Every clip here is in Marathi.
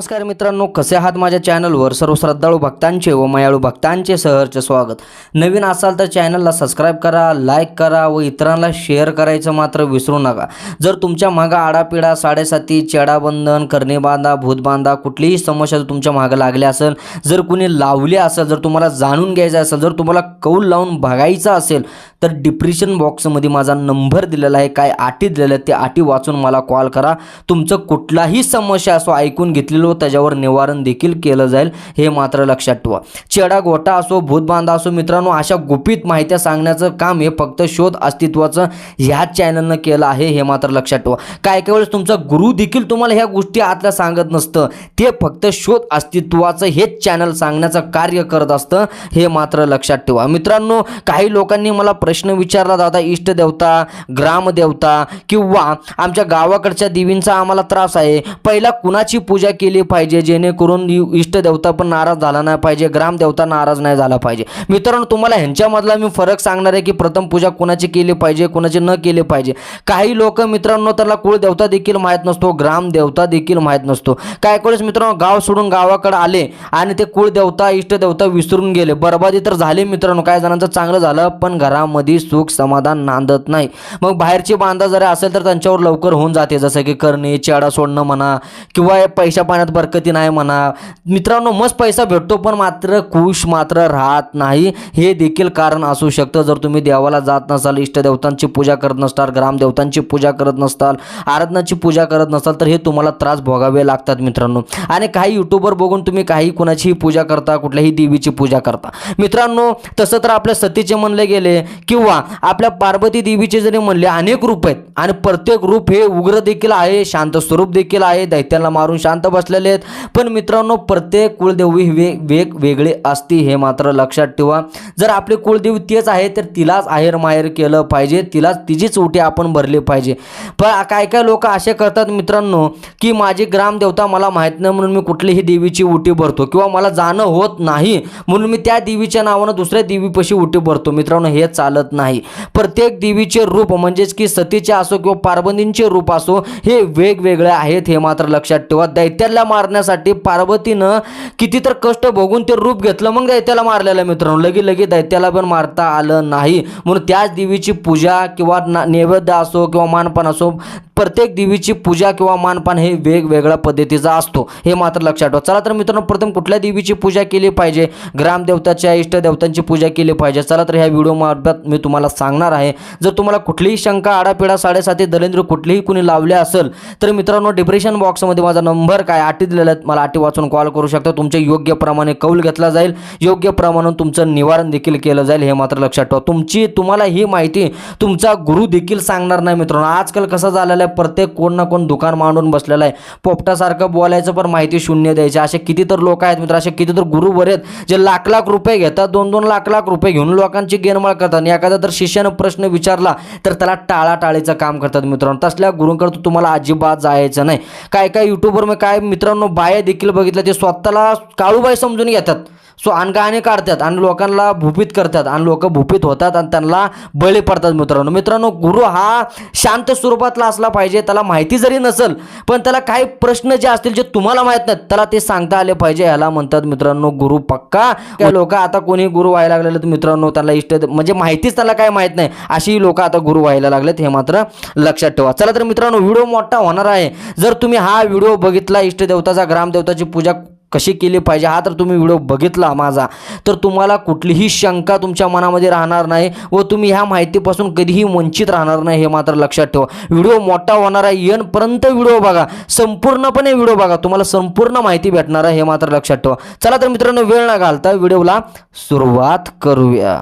नमस्कार मित्रांनो कसे आहात माझ्या चॅनलवर? सर्व श्रद्धाळू भक्तांचे व मयाळू भक्तांचे सहरचे स्वागत. नवीन असाल तर चॅनलला सबस्क्राईब करा लाईक करा व इतरांना शेअर करायचं मात्र विसरू नका. जर तुमच्या मागा आडापिडा साडेसाती चेडाबंधन करणेबांधा भूतबांधा कुठलीही समस्या जर तुमच्या मागं लागली असेल जर कुणी लावली असेल जर तुम्हाला जाणून घ्यायचं असेल जर तुम्हाला कौल लावून बघायचं असेल तर डिप्रेशन बॉक्समध्ये माझा नंबर दिलेला आहे. काय आटी दिलेल्या आहेत त्या आटी वाचून मला कॉल करा. तुमचं कुठलाही समस्या असो ऐकून घेतलेलो त्याच्यावर निवारण देखील केलं जाईल हे मात्र लक्षात ठेवा. चेडा गोटा असो भूतबांधा असो मित्रांनो अशा गुपित माहित्या सांगण्याचं काम हे फक्त शोध अस्तित्वाचं ह्या चॅनलनं केलं आहे हे मात्र लक्षात ठेवा. काय काय वेळेस तुमचा गुरु देखील तुम्हाला ह्या गोष्टी आतल्या सांगत नसतं. ते फक्त शोध अस्तित्वाचं हेच चॅनल सांगण्याचं कार्य करत असतं हे मात्र लक्षात ठेवा. मित्रांनो काही लोकांनी मला प्रश्न विचारला दादा इष्टदेवता ग्रामदेवता किंवा आमच्या गावाकडच्या देवींचा आम्हाला त्रास आहे. पहिला कुणाची पूजा केली पाहिजे? जेणेकरून इष्टदेवता पण नाराज झाला नाही पाहिजे ग्रामदेवता नाराज नाही झाला पाहिजे. मित्रांनो तुम्हाला ह्यांच्यामधला मी फरक सांगणार आहे की प्रथम पूजा कुणाची केली पाहिजे कुणाची न केली पाहिजे. काही लोक मित्रांनो त्याला कुळदेवता देखील माहीत नसतो ग्रामदेवता देखील माहीत नसतो. काय वेळेस मित्रांनो गाव सोडून गावाकडे आले आणि ते कुळदेवता इष्टदेवता विसरून गेले. बरबादी तर झाली मित्रांनो काय जणांचं चांगलं झालं पण घरामध्ये सुख समाधान नांदत नाही. मग बाहेरची बांधा जरी असेल तर त्यांच्यावर लवकर होऊन जाते. जसं की करणे चेडा सोडणं म्हणा किंवा पैशा पाण्यात बरकती नाही म्हणा. मित्रांनो मस्त पैसा भेटतो पण मात्र खुश मात्र राहत नाही. हे देखील कारण असू शकतं. जर तुम्ही देवाला जात नसाल इष्टदेवतांची पूजा करत नसताल ग्रामदेवतांची पूजा करत नसताल आराधनाची पूजा करत नसाल तर हे तुम्हाला त्रास भोगावे लागतात मित्रांनो. आणि काही युट्यूबर बघून तुम्ही काही कुणाचीही पूजा करता कुठल्याही देवीची पूजा करता. मित्रांनो तसं तर आपल्या सतीचे म्हणले गेले किंवा आपल्या पार्वती देवीचे जरी म्हणले अनेक रूप आहेत. आणि प्रत्येक रूप हे उग्र देखील आहे शांत स्वरूप देखील आहे दैत्यांना मारून शांत बसलेले आहेत. पण मित्रांनो प्रत्येक कुळदेवी वेग वेग वेगळे असते हे मात्र लक्षात ठेवा. जर आपले कुळदेवी तेच आहे तर तिलाच आहेर माहेर केलं पाहिजे तिलाच तिचीच ओटी आपण भरली पाहिजे. पण काय काय लोक असे करतात मित्रांनो की माझी ग्रामदेवता मला माहीत नाही म्हणून मी कुठलीही देवीची ओटी भरतो किंवा मला जाणं होत नाही म्हणून मी त्या देवीच्या नावानं दुसऱ्या देवीपाशी ओटी भरतो. मित्रांनो हे चालत नाही. प्रत्येक देवीचे रूप म्हणजेच की सतीचे असो किंवा पार्वतींचे रूप असो हे वेगवेगळे आहेत हे मात्र लक्षात ठेवा. दैत्याला मारण्यासाठी पार्वतीनं किती तर कष्ट बघून ते रूप घेतलं मग दैत्याला मारलेलं मित्रांनो. लगे लगे दैत्याला पण मारता आलं नाही. म्हणून त्याच देवीची पूजा किंवा ना- नैवेद्य असो किंवा मानपान असो प्रत्येक देवीची पूजा किंवा मानपान हे वेगवेगळ्या पद्धतीचा असतो. हे मात्र लक्षात ठेवा. चला तर मित्रांनो प्रथम कुठल्या देवीची पूजा केली पाहिजे? ग्रामदेवताच्या इष्टदेवतांची पूजा केली पाहिजे. चला तर ह्या व्हिडिओ मार्फत मी तुम्हाला सांगणार आहे. जर तुम्हाला कुठलीही शंका आडापिडा साडेसाती दलेंद्र कुठलीही कुणी लावले असेल तर मित्रांनो डिप्रेशन बॉक्समध्ये माझा नंबर काय आटी दिलेला आहे मला आटी वाचून कॉल करू शकता. तुमचे योग्य प्रमाणे कौल घेतला जाईल. योग्य प्रमाणे तुमचं निवारण देखील केलं जाईल हे मात्र लक्षात ठेवा. तुमची तुम्हाला ही माहिती तुमचा गुरु देखील सांगणार नाही मित्रांनो. आजकाल कसं झालेलं आहे प्रत्येक कोण ना कोण दुकान मांडून बसलेलं आहे. पोपटासारखं बोलायचं पण माहिती शून्य द्यायची. असे किती तर लोक आहेत मित्र असे किती तर गुरु आहेत जे लाख लाख रुपये घेतात दोन दोन लाख लाख रुपये घेऊन लोकांची गेनमाळ करतात. आणि एखादा जर शिष्यानं प्रश्न विचारला तर त्याला टाळाटाळीचं काम करतात मित्रांनो. तसल्या गुरूंकडे तुम्हाला अजिबात जायचं नाही. काय काय युट्यूबवर मग काय मित्रांनो बाया देखील बघितलं ते स्वतःला काळूबाई समजून घेतात. सो अनगाणे काढतात आणि लोकांना भूपित करतात आणि लोक भूपित होतात आणि त्यांना बळी पडतात मित्रांनो. मित्रांनो गुरु हा शांत स्वरूपातला असला पाहिजे त्याला माहिती जरी नसेल पण त्याला काही प्रश्न जे असतील जे तुम्हाला माहीत नाहीत त्याला ते सांगता आले पाहिजे. ह्याला म्हणतात मित्रांनो गुरु पक्का. काय लोक आता कोणी गुरु व्हायला लागले तर मित्रांनो त्यांना इष्ट म्हणजे माहितीच त्याला काय माहीत नाही. अशी लोक आता गुरु व्हायला लागलेत हे मात्र लक्षात ठेवा. चला तर मित्रांनो व्हिडिओ मोठा होणार आहे. जर तुम्ही हा व्हिडिओ बघितला इष्टदेवताचा ग्रामदेवताची पूजा कशी केली पाहिजे हा तर तुम्ही व्हिडिओ बघितला माझा. तर तुम्हाला कुठलीही शंका तुमच्या मनामध्ये राहणार नाही व तुम्ही ह्या माहितीपासून कधीही वंचित राहणार नाही हे मात्र लक्षात ठेवा. व्हिडिओ मोठा होणार आहे येणपर्यंत व्हिडिओ बघा. संपूर्णपणे व्हिडिओ बघा. तुम्हाला संपूर्ण माहिती भेटणार आहे हे मात्र लक्षात ठेवा. चला तर मित्रांनो वेळ न घालता व्हिडिओला सुरुवात करूया.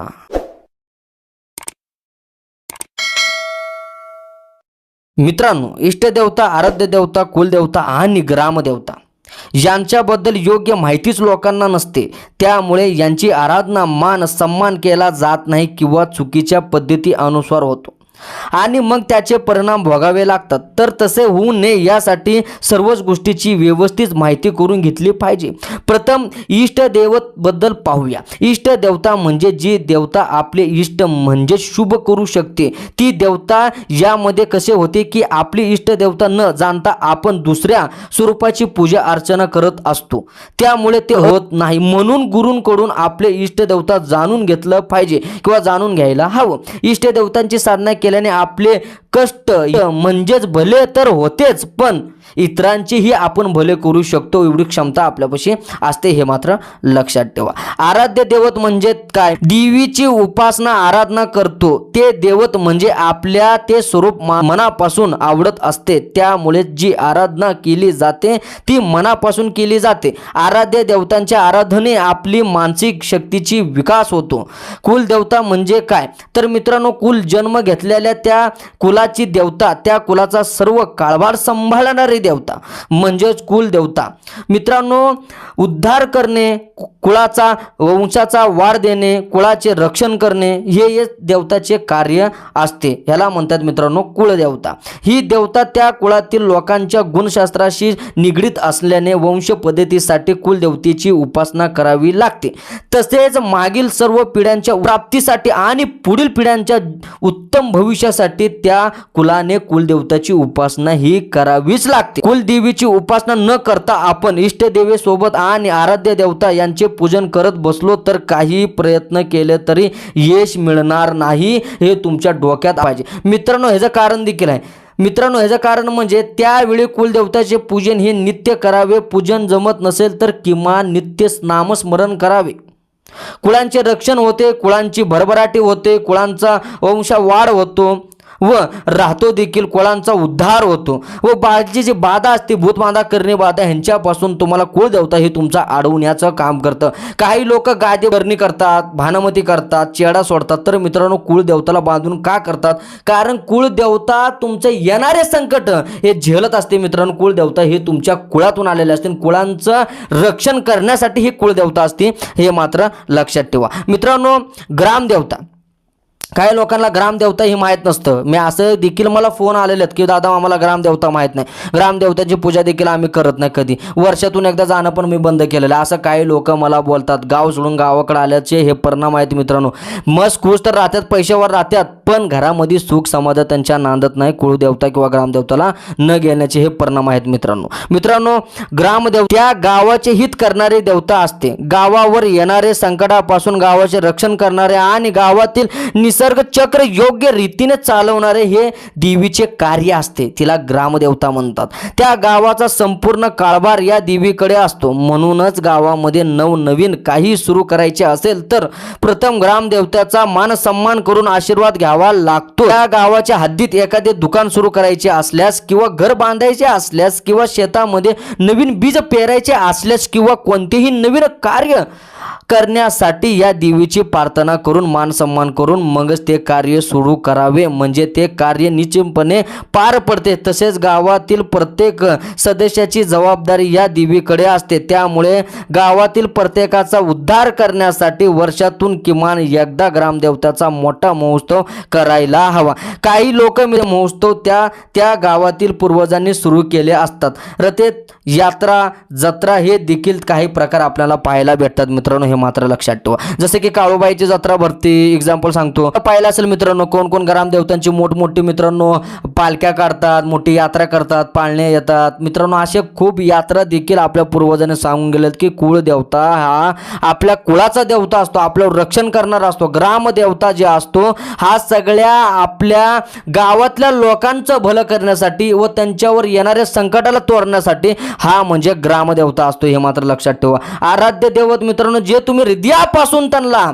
मित्रांनो इष्टदेवता आराध्य देवता कुलदेवता आणि ग्रामदेवता. यांच्याबद्दल योग्य माहितीच लोकांना नसते. त्यामुळे यांची आराधना मान सन्मान केला जात नाही किंवा चुकीच्या पद्धती अनुसार होतो. आणि मग त्याचे परिणाम भोगावे लागतात. तर तसे होऊ नये यासाठी सर्वच गोष्टीची व्यवस्थित माहिती करून घेतली पाहिजे. प्रथम इष्ट पाहूया. इष्ट देवता म्हणजे जी देवता आपले इष्ट म्हणजे शुभ करू शकते. ती देवता यामध्ये कसे होते की आपली इष्ट देवता न जाणता आपण दुसऱ्या स्वरूपाची पूजा अर्चना करत असतो. त्यामुळे ते होत नाही. म्हणून गुरूंकडून आपले इष्ट देवता जाणून घेतलं पाहिजे किंवा जाणून घ्यायला हवं. इष्ट देवतांची साधना केल्याने आपले कष्ट म्हणजेच भले तर होतेच पण इतरांचेही आपण भले करू शकतो एवढी क्षमता आपल्यापाशी असते हे मात्र लक्षात ठेवा. आराध्य देवत म्हणजे काय? देवीची उपासना आराधना करतो. ते देवत म्हणजे आपल्या ते स्वरूप मनापासून आवडत असते. त्यामुळे जी आराधना केली जाते ती मनापासून केली जाते. आराध्य देवतांच्या आराधने आपली मानसिक शक्तीची विकास होतो. कुलदेवता म्हणजे काय? तर मित्रांनो कुल जन्म घेतल्या असलेल्या त्या कुलाची देवता त्या कुलाचा सर्व काळभार सांभाळणारी देवता म्हणजेच कुलदेवता. मित्रांनो उद्धार करणे कुळाचा वंशाचा वाढ देणे कुळाचे रक्षण करणे हे देवताचे कार्य असते. ह्याला म्हणतात मित्रांनो कुळदेवता. ही देवता त्या कुळातील लोकांच्या गुणशास्त्राशी निगडीत असल्याने वंश पद्धतीसाठी कुलदेवतेची उपासना करावी लागते. तसेच मागील सर्व पिढ्यांच्या प्राप्तीसाठी आणि पुढील पिढ्यांच्या उत्तम भविष्यासाठी त्या कुलाने कुलदेवताची उपासना ही करावीच लागते. कुलदेवीची उपासना न करता आपण इष्टदेवेसोबत आणि आराध्य देवता यांचे पूजन करत बसलो तर काही प्रयत्न केले तरी यश मिळणार नाही हे तुमच्या डोक्यात पाहिजे. मित्रांनो ह्याचं कारण देखील आहे. मित्रांनो ह्याचं कारण म्हणजे त्यावेळी कुलदेवताचे पूजन हे नित्य करावे. पूजन जमत नसेल तर किमान नित्य नामस्मरण करावे. कुळांचे रक्षण होते कुळांची भरभराटी होते कुळांचा वंशा वाढ होतो. व राहतो देखील कुळांचा उद्धार होतो. व बाळची जी बाधा असते भूतबाधा करणे बाधा ह्यांच्यापासून तुम्हाला कुळदेवता हे तुमचा अडवण्याचं काम करतं. काही लोक गादी भरणी करतात भानमती करतात चेडा सोडतात. तर मित्रांनो कुळदेवताला बांधून का करतात? कारण कुळदेवता तुमचे येणारे संकट हे झेलत असते मित्रांनो. कुळदेवता हे तुमच्या कुळातून आलेले असते. कुळांचं रक्षण करण्यासाठी ही कुळदेवता असते हे मात्र लक्षात ठेवा. मित्रांनो ग्रामदेवता. काही लोकांना ग्रामदेवता ही माहीत नसतं. मी असं देखील मला फोन आलेले आहेत की दादा आम्हाला ग्रामदेवता माहीत नाही. ग्रामदेवताची पूजा देखील आम्ही करत नाही कधी. वर्षातून एकदा जाणं पण मी बंद केलेलं आहे. असं काही लोक मला बोलतात. गाव सोडून गावाकडे आल्याचे हे परिणाम आहेत मित्रांनो. मस्त खुश तर राहतात पैशावर राहतात पण घरामध्ये सुख समाधान त्यांच्या नांदत नाही. कुळदेवता किंवा ग्रामदेवताला न घेण्याचे हे परिणाम आहेत मित्रांनो. मित्रांनो ग्रामदेव त्या गावाचे हित करणारे देवता असते. गावावर येणारे संकटापासून गावाचे रक्षण करणारे आणि गावातील निस निसर्ग चक्र योग्य रीतीने चालवणारे हे देवीचे कार्य असते. तिला ग्रामदेवता म्हणतात. त्या गावाचा संपूर्ण काळभार या देवीकडे असतो. म्हणूनच गावामध्ये नवनवीन काही सुरू करायचे असेल तर प्रथम ग्रामदेवताचा मान सन्मान करून आशीर्वाद घ्यावा लागतो. त्या गावाच्या हद्दीत एखादे दुकान सुरू करायचे असल्यास किंवा घर बांधायचे असल्यास किंवा शेतामध्ये नवीन बीज पेरायचे असल्यास किंवा कोणतेही नवीन कार्य करण्यासाठी या देवीची प्रार्थना करून मान सन्मान करून मगच ते कार्य सुरू करावे. म्हणजे ते कार्य निश्चितपणे पार पडते. तसेच गावातील प्रत्येक सदस्याची जबाबदारी या देवीकडे असते. त्यामुळे गावातील प्रत्येकाचा उद्धार करण्यासाठी वर्षातून किमान एकदा ग्रामदेवताचा मोठा महोत्सव करायला हवा. काही लोक महोत्सव त्या त्या गावातील पूर्वजांनी सुरू केले असतात. रथेत यात्रा जत्रा हे देखील काही प्रकार आपल्याला पाहायला भेटतात मित्रांनो. हे मात्र लक्षात ठेवा. जसं की काळूबाईची जत्रा भरती एक्झाम्पल सांगतो. पाहिलं असेल मित्रांनो कोण कोण ग्रामदेवतांची मोठमोठी मित्रांनो पालख्या काढतात मोठी यात्रा करतात पाळण्या येतात. मित्रांनो असे खूप यात्रा देखील आपल्या पूर्वजांनी सांगून गेलेत की कुळदेवता हा आपल्या कुळाचा देवता असतो आपलं रक्षण करणारा असतो ग्रामदेवता जे असतो हा सगळ्या आपल्या गावातल्या लोकांचं भलं करण्यासाठी व त्यांच्यावर येणाऱ्या संकटाला तोडण्यासाठी हा म्हणजे ग्रामदेवता असतो हे मात्र लक्षात ठेवा. आराध्य देवत मित्रांनो जे तुम्ही हृदयापासून त्यांना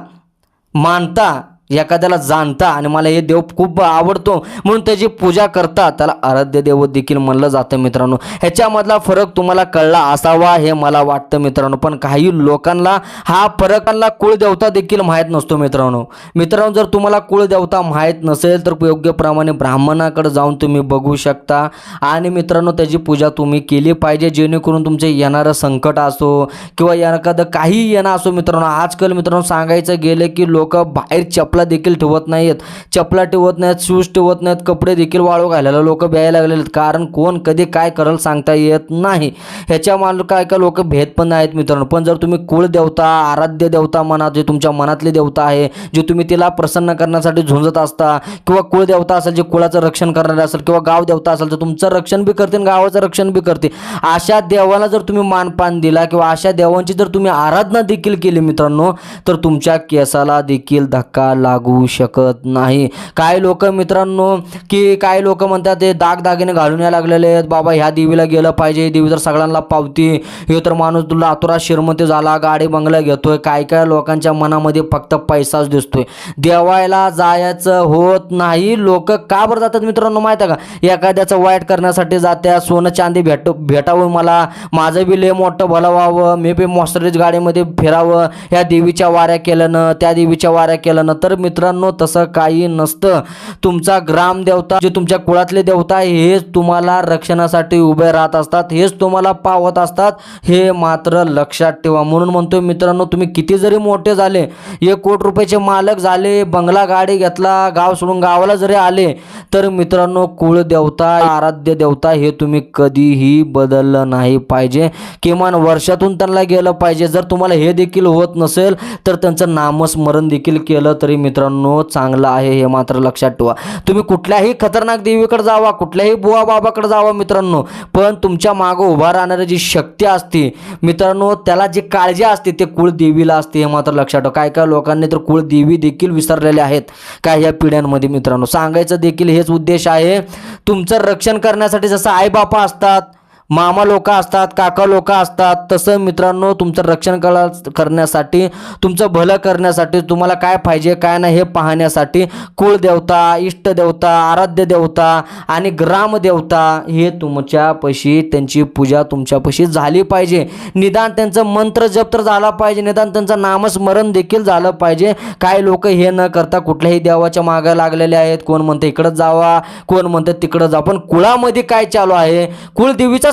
मानता एखाद्याला जाणता आणि मला हे देव खूप आवडतो म्हणून त्याची पूजा करता त्याला आराध्य देव देखील म्हणलं जातं मित्रांनो. ह्याच्यामधला फरक तुम्हाला कळला असावा हे मला वाटतं मित्रांनो. पण काही लोकांना हा फरकांना कुळदेवता देखील माहीत नसतो मित्रांनो. मित्रांनो जर तुम्हाला कुळदेवता माहीत नसेल तर योग्यप्रमाणे ब्राह्मणाकडे जाऊन तुम्ही बघू शकता. आणि मित्रांनो त्याची पूजा तुम्ही केली पाहिजे जेणेकरून तुमचे येणारं संकट असो किंवा एखादं काही येणं असो मित्रांनो. आजकाल मित्रांनो सांगायचं गेलं की लोक बाहेर चप चपला देखील ठेवत नाहीत चपला ठेवत नाहीत शूज ठेवत नाहीत कपडे देखील वाळू घालायला लोक भ्यायला लागलेले आहेत कारण कोण कधी काय करायला सांगता येत नाही. ह्याच्या माल काय काय लोक भेद पण आहेत मित्रांनो. पण जर तुम्ही कुळ देवता आराध्य देवता म्हणा जे तुमच्या मनातली देवता आहे जे तुम्ही तिला प्रसन्न करण्यासाठी झुंजत असता किंवा कुळ देवता असेल जे कुळाचं रक्षण करणारे असेल किंवा गाव देवता असेल तर तुमचं रक्षण बी करते आणि गावाचं रक्षण बी करते अशा देवाला जर तुम्ही मानपान दिला किंवा अशा देवांची जर तुम्ही आराधना देखील केली मित्रांनो तर तुमच्या केसाला देखील धक्का लागू शकत नाही. काही लोक मित्रांनो की काही लोक म्हणतात ते दागदागिने घालून या लागलेले आहेत. बाबा ह्या देवीला गेलं पाहिजे. देवी तर सगळ्यांना पावती हे तर माणूस तुला आतुरा श्रीमंती झाला गाडी बंगला घेतोय. काय काय लोकांच्या मनामध्ये फक्त पैसाच दिसतोय. देवायला जायचं होत नाही. लोक का बरं जातात मित्रांनो माहिती आहे का? एखाद्याचं वाईट करण्यासाठी जात्या. सोनं चांदी भेट भेटावं मला. माझं बी लय मोठं भलं व्हावं. मी बी मॉस्टरेज गाडीमध्ये फिरावं. ह्या देवीच्या वाऱ्या केल्यानं त्या देवीच्या वाऱ्या केल्यानं. तर मित्रांनो तसं काही नसतं. तुमचा ग्रामदेवता जे तुमच्या कुळातले देवता आहे हेच तुम्हाला रक्षणासाठी उभे राहत असतात हेच तुम्हाला पावत असतात हे मात्र लक्षात ठेवा. म्हणून म्हणतोय मित्रांनो तुम्ही किती जरी मोठे झाले एक कोट रुपयाचे मालक झाले बंगला गाडी घेतला गाव सोडून गावाला जरी आले तर मित्रांनो कुळ देवता आराध्य देवता हे तुम्ही कधीही बदललं नाही पाहिजे. किमान वर्षातून त्यांना गेलं पाहिजे. जर तुम्हाला हे देखील होत नसेल तर त्यांचं नामस्मरण देखील केलं तरी मित्रांनो चांगलं आहे हे मात्र लक्षात ठेवा. तुम्ही कुठल्याही खतरनाक देवीकडे जावा कुठल्याही बुवा बाबाकडे जावा मित्रांनो पण तुमच्या मागं उभा राहणारी जी शक्ती असते मित्रांनो त्याला जी काळजी असते ते कुळदेवीला असते हे मात्र लक्षात ठेवा. काय काय लोकांनी तर कुळदेवी देखील विसरलेले आहेत काय या पिढ्यांमध्ये मित्रांनो. सांगायचं देखील हेच उद्देश आहे तुमचं रक्षण करण्यासाठी जसं आईबापा असतात मामा लोक असतात काका लोक असतात तसं मित्रांनो तुमचं रक्षण कला करण्यासाठी तुमचं भलं करण्यासाठी तुम्हाला काय पाहिजे काय नाही हे पाहण्यासाठी कुळदेवता इष्टदेवता आराध्य देवता आणि ग्रामदेवता हे तुमच्यापाशी त्यांची पूजा तुमच्यापाशी झाली पाहिजे. निदान त्यांचं मंत्र जप तर झाला पाहिजे निदान त्यांचं नामस्मरण देखील झालं पाहिजे. काय लोक हे न करता कुठल्याही देवाच्या मागं लागलेले आहेत. कोण म्हणतं इकडं जावा कोण म्हणतं तिकडं जा पण कुळामध्ये काय चालू आहे?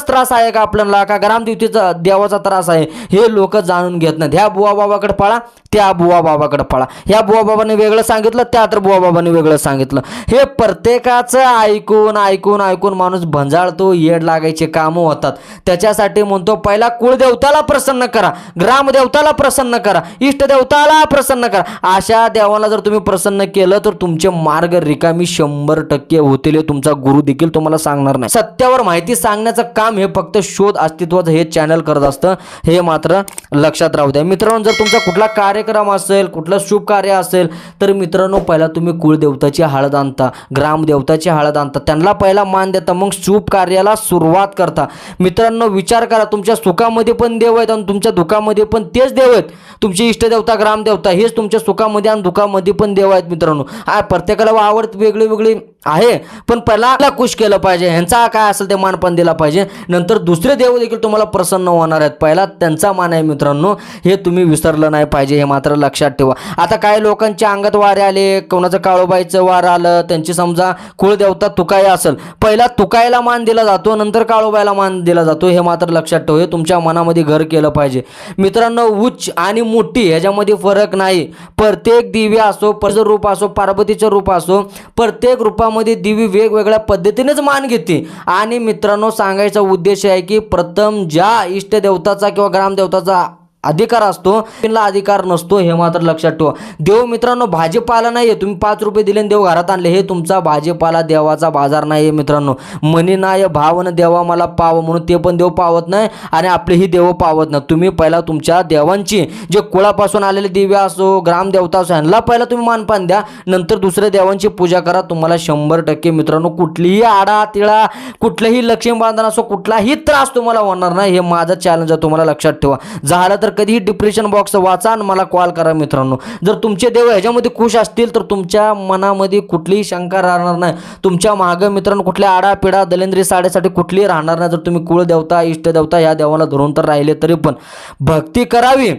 कुळदेवीचाच त्रास आहे का आपल्याला? का ग्रामदेवतेचा देवाचा त्रास आहे? हे लोक जाणून घेत नाहीत. ह्या बुवा बाबाकडे पळा त्या बुवा बाबाकडे पळा. ह्या बुवा बाबाने वेगळं सांगितलं त्या तर बुवा बाबाने वेगळं सांगितलं. हे प्रत्येकाचं ऐकून ऐकून ऐकून माणूस भंजाळतो येड लागायचे कामं होतात. त्याच्यासाठी म्हणतो पहिला कुळदेवताला प्रसन्न करा ग्रामदेवताला प्रसन्न करा इष्टदेवताला प्रसन्न करा. अशा देवाला जर तुम्ही प्रसन्न केलं तर तुमचे मार्ग रिकामी शंभर टक्के होतील. तुमचा गुरु देखील तुम्हाला सांगणार नाही. सत्यावर माहिती सांगण्याचं काम हे फक्त शोध अस्तित्वाचं हे चॅनल करत असतं. हे मात्र लक्षात राहू द्या. मित्रांनो जर तुमचा कुठला कार्यक्रम असेल कुठलं शुभ कार्य असेल तर मित्रांनो पहिला तुम्ही कुळदेवताची हळद आणता ग्रामदेवताची हळद आणता. त्यांना पहिला मान देता मग शुभ कार्याला सुरुवात करता. मित्रांनो विचार करा तुमच्या सुखामध्ये पण देव आहेत आणि तुमच्या दुःखामध्ये पण तेच देव आहेत. तुमची इष्टदेवता ग्रामदेवता हेच तुमच्या सुखामध्ये आणि दुःखामध्ये पण देव आहेत मित्रांनो. हा प्रत्येकाला आवडत वेगळी वेगळी आहे. पण पहिला खुश केलं पाहिजे. ह्यांचा काय असेल ते मान पण दिला पाहिजे. नंतर दुसरे देव देखील तुम्हाला प्रसन्न होणार आहेत. पहिला त्यांचा मान आहे मित्रांनो. हे तुम्ही विसरलं नाही पाहिजे. हे मात्र लक्षात ठेवा. आता काही लोकांच्या अंगात वारे आले. कोणाचं काळोबाईचं वार आलं. त्यांची समजा कुळदेवता तुकाई असेल. पहिला तुकायला मान दिला जातो. नंतर काळोबाईला मान दिला जातो. हे मात्र लक्षात ठेव. हे तुमच्या मनामध्ये घर केलं पाहिजे. मित्रांनो उच्च आणि मोठी ह्याच्यामध्ये फरक नाही. प्रत्येक दिव्य असो पर्ज रूप असो पार्वतीचं रूप असो प्रत्येक रूपा रूपामध्ये दिवी वेगवेगळ्या पद्धतीनेच मान घेते. आणि मित्रांनो सांगायचा उद्देश आहे की प्रथम ज्या इष्टदेवताचा किंवा ग्रामदेवताचा अधिकार असतो त्यांना अधिकार नसतो हे मात्र लक्षात ठेवा. देव मित्रांनो भाजीपाला नाही आहे तुम्ही पाच रुपये दिले आणि देव घरात आणले हे तुमचा भाजीपाला देवाचा बाजार नाही आहे मित्रांनो. मनी नाही भावन देवा मला पाव म्हणून ते पण देव पावत नाही आणि आपलेही देव पावत नाही. तुम्ही पहिला तुमच्या देवांची जे कुळापासून आलेले दिव्य असो ग्रामदेवता असो ह्यांना पहिला तुम्ही मानपान द्या. नंतर दुसऱ्या देवांची पूजा करा. तुम्हाला शंभर टक्के मित्रांनो कुठलीही आडा तिळा कुठलंही लक्ष्मी बांधण असो कुठलाही त्रास तुम्हाला होणार नाही. हे माझं चॅलेंज आहे तुम्हाला लक्षात ठेवा. झालं तर कधीही डिप्रेशन बॉक्स वाचा आणि मला कॉल करा मित्रांनो. जर तुमचे देव ह्याच्यामध्ये खुश असतील तर तुमच्या मनामध्ये कुठलीही शंका राहणार नाही. तुमच्या मागं मित्रांनो कुठल्या आडापिडा दलेंद्री साडेसाठी कुठलीही राहणार नाही. जर तुम्ही कुळदेवता इष्टदेवता या देवाला धरून तर राहिले तरी पण. भक्ती करावी.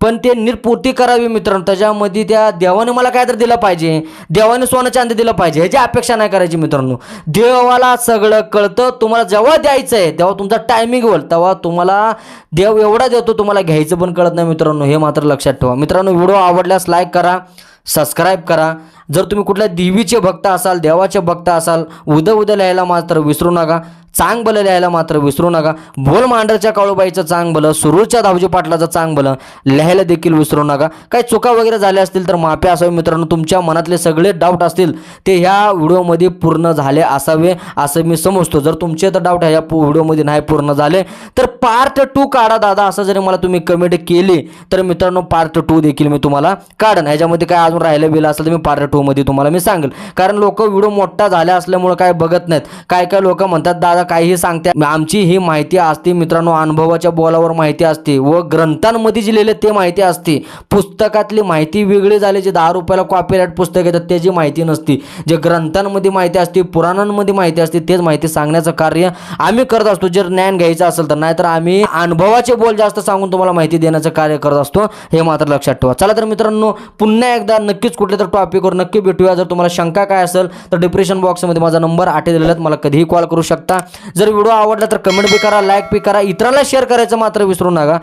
पण ते निर्पूर्ती करावी मित्रांनो. त्याच्यामध्ये त्या देवाने मला काय तर दिलं पाहिजे. देवाने सोनं चांदी दिलं पाहिजे. ह्याची अपेक्षा नाही करायची मित्रांनो. देवाला सगळं कळतं तुम्हाला जेव्हा द्यायचं आहे तेव्हा तुमचा टायमिंग होईल तेव्हा तुम्हाला देव एवढा देतो तुम्हाला घ्यायचं पण कळत नाही मित्रांनो. हे मात्र लक्षात ठेवा. मित्रांनो व्हिडिओ आवडल्यास लाईक करा सबस्क्राईब करा. जर तुम्ही कुठल्या देवीचे भक्त असाल देवाचे भक्त असाल उद्या उद्या लिहायला मात्र विसरू नका चांग लिहायला मात्र विसरू नका. भोल मांडरच्या काळूबाईचं चांग भलं सुरूरच्या धावजी पाटलाचं चांग लिहायला देखील विसरू नका. काही चुका वगैरे झाल्या असतील तर माफी असावी मित्रांनो. तुमच्या मनातले सगळे डाऊट असतील ते ह्या व्हिडिओमध्ये पूर्ण झाले असावे असं मी समजतो. जर तुमचे तर डाऊट ह्या व्हिडिओमध्ये नाही पूर्ण झाले तर पार्ट टू काढा दादा. असं जरी मला तुम्ही कमेंट केली तर मित्रांनो पार्ट टू देखील मी तुम्हाला काढन. ह्याच्यामध्ये काय अजून राहिलं बिलं असेल तर मी पार्ट टू मध्ये तुम्हाला मी सांगेल. कारण लोक व्हिडिओ मोठा झाला असल्यामुळे काय बघत नाहीत. काय काय लोक म्हणतात दादा काहीही सांगते. आमची ही माहिती असते मित्रांनो अनुभवाच्या बोलावर माहिती असते व ग्रंथांमध्ये जे लिहिले ते माहिती असते. पुस्तकातली माहिती वेगळी झाली जे दहा रुपयाला कॉपीराईट पुस्तक येतात त्याची माहिती नसते. जे ग्रंथांमध्ये माहिती असते पुराणांमध्ये माहिती असते तेच माहिती सांगण्याचं कार्य आम्ही करत असतो. जर ज्ञान घ्यायचं असेल तर नाहीतर आम्ही अनुभवाचे बोल जास्त सांगून तुम्हाला माहिती देण्याचं कार्य करत असतो. हे मात्र लक्षात ठेवा. चला तर मित्रांनो पुन्हा एकदा नक्कीच कुठल्या तर टॉपिकवर नक्की भेटूया. जर तुम्हाला शंका काय असेल तर डिप्रेशन बॉक्समध्ये माझा नंबर आठे दिलेला मला कधीही कॉल करू शकता. जर व्हिडिओ आवडला तर कमेंट बी करा लाईक बी करा. इतरांना शेअर करायचं मात्र विसरू नका.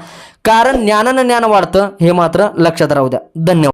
कारण ज्ञानानं ज्ञान वाढतं हे मात्र लक्षात राहू द्या. धन्यवाद.